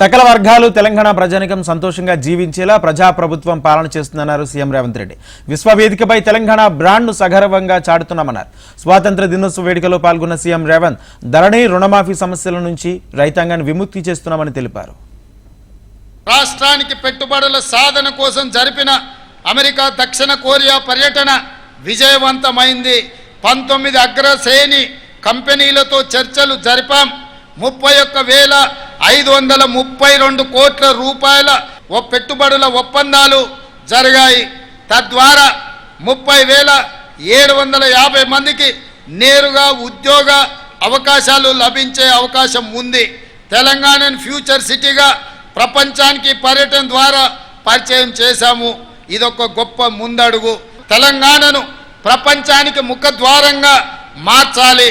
సకల వర్గాలు తెలంగాణ ప్రజానికం సంతోషంగా జీవించేలా ప్రజాప్రభుత్వం పాలన చేస్తుందన్నారు సీఎం రేవంత్ రెడ్డి. విశ్వవేదికపై తెలంగాణ బ్రాండ్ను సగర్వంగా చాటుతున్నామన్నారు. స్వాతంత్ర దినోత్సవ వేడుకలో పాల్గొన్న సీఎం రేవంత్ ధరణి రుణమాఫీ సమస్యల నుంచి రైతాంగాన్ని విముక్తి చేస్తున్నామని తెలిపారు. రాష్ట్రానికి పెట్టుబడుల సాధన కోసం జరిపిన అమెరికా దక్షిణ కొరియా పర్యటన విజయవంతమైంది. పంతొమ్మిది అగ్రశ్రేణి కంపెనీలతో చర్చలు జరిపాం. ముప్పై ఒక్క వేల ఐదు వందల ముప్పై రెండు కోట్ల రూపాయల పెట్టుబడుల ఒప్పందాలు జరిగాయి. తద్వారా ముప్పై వేల ఏడు వందల యాభై మందికి నేరుగా ఉద్యోగ అవకాశాలు లభించే అవకాశం ఉంది. తెలంగాణను ఫ్యూచర్ సిటీగా ప్రపంచానికి పర్యటన ద్వారా పరిచయం చేశాము. ఇదొక గొప్ప ముందడుగు. తెలంగాణను ప్రపంచానికి ముఖద్వారంగా మార్చాలి.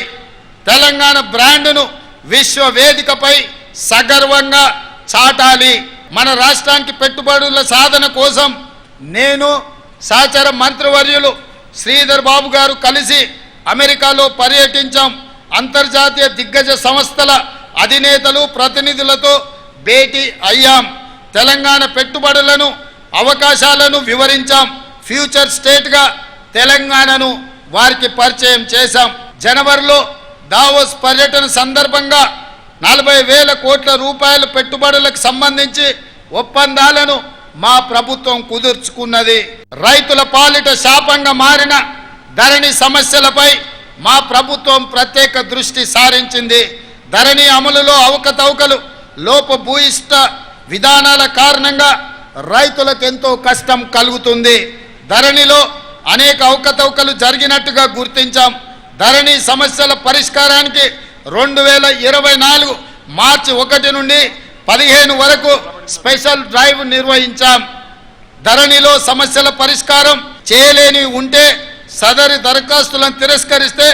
తెలంగాణ బ్రాండ్ను విశ్వ వేదికపై సగర్వంగా చాటాలి. మన రాష్ట్రానికి పెట్టుబడుల సాధన కోసం నేను సహచర మంత్రివర్యులు శ్రీధర్ బాబు గారు కలిసి అమెరికాలో పర్యటించాం. అంతర్జాతీయ దిగ్గజ సంస్థల అధినేతలు ప్రతినిధులతో భేటీ అయ్యాం. తెలంగాణ పెట్టుబడులను అవకాశాలను వివరించాం. ఫ్యూచర్ స్టేట్గా తెలంగాణను వారికి పరిచయం చేశాం. జనవరిలో దావోస్ పర్యటన సందర్భంగా నలభై వేల కోట్ల రూపాయల పెట్టుబడులకు సంబంధించి ఒప్పందాలను మా ప్రభుత్వం కుదుర్చుకున్నది. రైతుల పాలిట శాపంగా మారిన ధరణి సమస్యలపై మా ప్రభుత్వం ప్రత్యేక దృష్టి సారించింది. ధరణి అమలులో అవకతవకలు లోపభూయిష్ట విధానాల కారణంగా రైతులకు ఎంతో కష్టం కలుగుతుంది. ధరణిలో అనేక అవకతవకలు జరిగినట్టుగా గుర్తించాం. ధరణి సమస్యల పరిష్కారానికి రెండు వేల ఇరవై నాలుగు మార్చి ఒకటి నుండి పదిహేను వరకు స్పెషల్ డ్రైవ్ నిర్వహించాం. ధరణిలో సమస్యల పరిష్కారం చేయలేని ఉంటే సదరి దరఖాస్తులను తిరస్కరిస్తే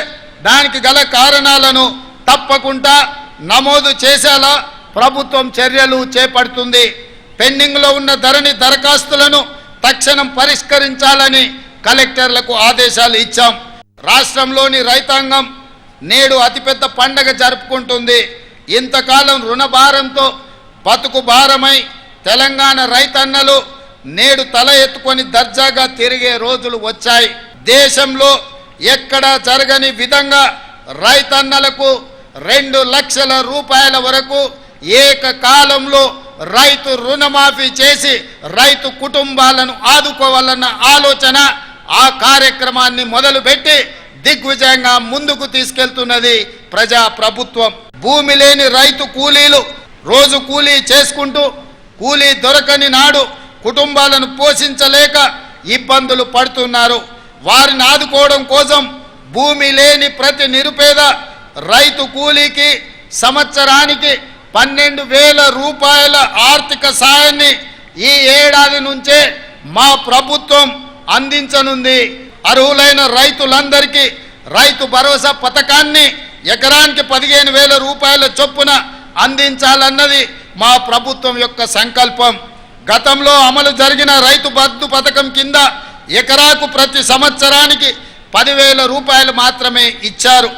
దానికి గల కారణాలను తప్పకుండా నమోదు చేసేలా ప్రభుత్వం చర్యలు చేపడుతుంది. పెండింగ్లో ఉన్న ధరణి దరఖాస్తులను తక్షణం పరిష్కరించాలని కలెక్టర్లకు ఆదేశాలు ఇచ్చాం. రాష్ట్రంలోని రైతాంగం నేడు అతిపెద్ద పండగ జరుపుకుంటుంది. ఇంతకాలం రుణభారంతో బతుకు భారమై తెలంగాణ రైతన్నలు నేడు తల ఎత్తుకొని దర్జాగా తిరిగే రోజులు వచ్చాయి. దేశంలో ఎక్కడా జరగని విధంగా రైతన్నలకు రెండు లక్షల రూపాయల వరకు ఏకకాలంలో రైతు రుణమాఫీ చేసి రైతు కుటుంబాలను ఆదుకోవాలన్న ఆలోచన ఆ కార్యక్రమాన్ని మొదలుపెట్టి దిగ్విజయంగా ముందుకు తీసుకెళ్తున్నది ప్రజా ప్రభుత్వం. భూమి లేని రైతు కూలీలు రోజు కూలీ చేసుకుంటూ కూలీ దొరకని నాడు కుటుంబాలను పోషించలేక ఇబ్బందులు పడుతున్నారు. వారిని ఆదుకోవడం కోసం భూమి లేని ప్రతి నిరుపేద రైతు కూలీకి సంవత్సరానికి పన్నెండు వేల రూపాయల ఆర్థిక సాయాన్ని ఈ ఏడాది నుంచే మా ప్రభుత్వం అందించనుంది. అర్హులైన రైతులందరికీ రైతు భరోసా పథకాన్ని ఎకరానికి పదిహేను వేల రూపాయల చొప్పున అందించాలన్నది మా ప్రభుత్వం యొక్క సంకల్పం. గతంలో అమలు జరిగిన రైతు బంధు పథకం కింద ఎకరాకు ప్రతి సంవత్సరానికి పదివేల రూపాయలు మాత్రమే ఇచ్చారు.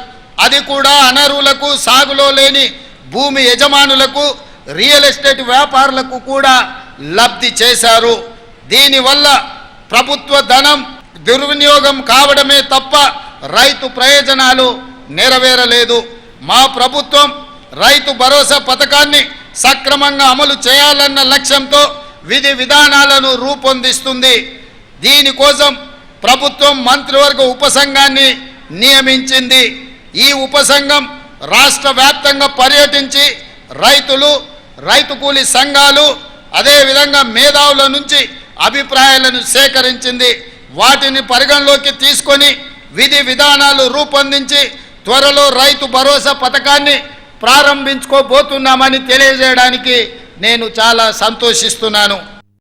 అది కూడా అనర్హులకు సాగులో లేని భూమి యజమానులకు రియల్ ఎస్టేట్ వ్యాపారులకు కూడా లబ్ధి చేశారు. దీనివల్ల ప్రభుత్వ ధనం దుర్వినియోగం కావడమే తప్ప రైతు ప్రయోజనాలు నెరవేరలేదు. మా ప్రభుత్వం రైతు భరోసా పథకాన్ని సక్రమంగా అమలు చేయాలన్న లక్ష్యంతో విధి విధానాలను రూపొందిస్తుంది. దీనికోసం ప్రభుత్వం మంత్రివర్గ ఉపసంఘాన్ని నియమించింది. ఈ ఉపసంఘం రాష్ట్ర వ్యాప్తంగా పర్యటించి రైతులు రైతు కూలి సంఘాలు అదేవిధంగా మేధావుల నుంచి అభిప్రాయాలను సేకరించింది. వాటిని పరిగణలోకి తీసుకొని విధి విధానాలు రూపొందించి త్వరలో రైతు భరోసా పథకాన్ని ప్రారంభించుకోబోతున్నామని తెలియజేయడానికి నేను చాలా సంతోషిస్తున్నాను.